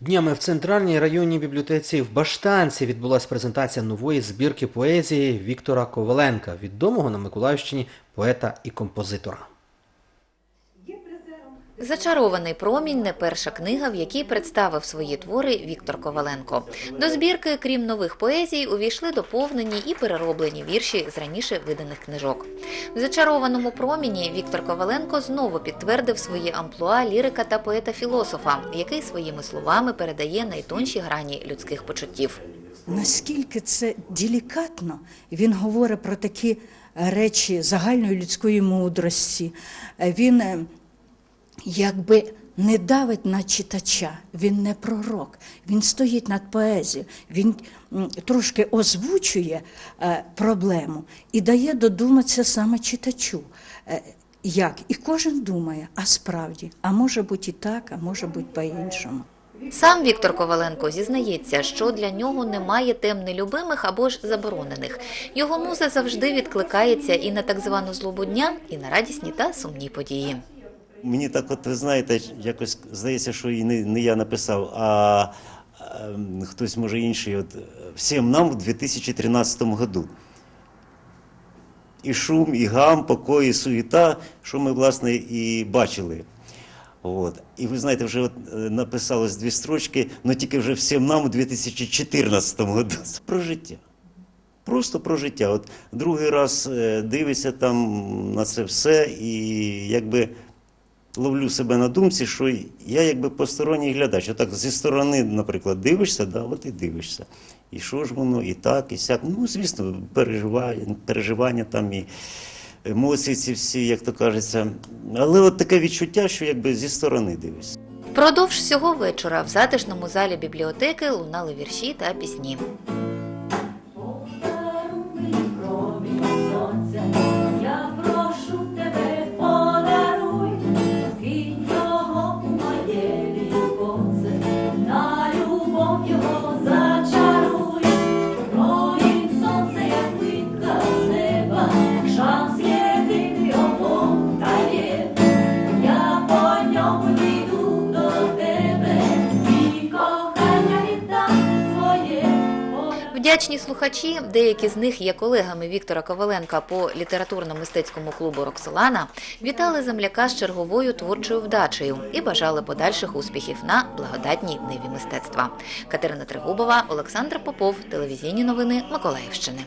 Днями в центральній районній бібліотеці в Баштанці відбулася презентація нової збірки поезії Віктора Коваленка, відомого на Миколаївщині поета і композитора. Зачарований промінь не перша книга, в якій представив свої твори Віктор Коваленко. До збірки, крім нових поезій, увійшли доповнені і перероблені вірші з раніше виданих книжок. В зачарованому проміні Віктор Коваленко знову підтвердив своє амплуа лірика та поета-філософа, який своїми словами передає найтонші грані людських почуттів. Наскільки це делікатно, він говорить про такі речі загальної людської мудрості. Він е, якби не давить на читача, він не пророк, він стоїть над поезією, він трошки озвучує е, проблему і дає додуматися саме читачу. Е, як? І кожен думає, а справді, а може бути і так, а може бути по-іншому. Сам Віктор Коваленко зізнається, що для нього немає тем нелюбимих або ж заборонених. Його муза завжди відкликається і на так звану злобу дня, і на радісні та сумні події. Мені так, от ви знаєте, якось здається, що і не, не я написав, а ем, хтось може інший. От, всім нам в 2013 году. І шум, і гам, покой, і суєта, що ми, власне, і бачили. От. І ви знаєте, вже от е, написалось дві строчки, але тільки вже всім нам у 2014 году. Про життя. Просто про життя. От другий раз е, дивишся там на це все і якби ловлю себе на думці, що я якби посторонній глядач. Отак зі сторони, наприклад, дивишся, да, от і дивишся. І що ж воно, і так, і сяк. Ну, звісно, переживання, переживання там і емоції ці всі, як то кажеться. Але от таке відчуття, що якби зі сторони дивишся. Впродовж всього вечора в затишному залі бібліотеки лунали вірші та пісні. Вдячні слухачі, деякі з них є колегами Віктора Коваленка по літературно-мистецькому клубу Роксолана, вітали земляка з черговою творчою вдачею і бажали подальших успіхів на благодатній ниві мистецтва. Катерина Тригубова, Олександр Попов, телевізійні новини Миколаївщини.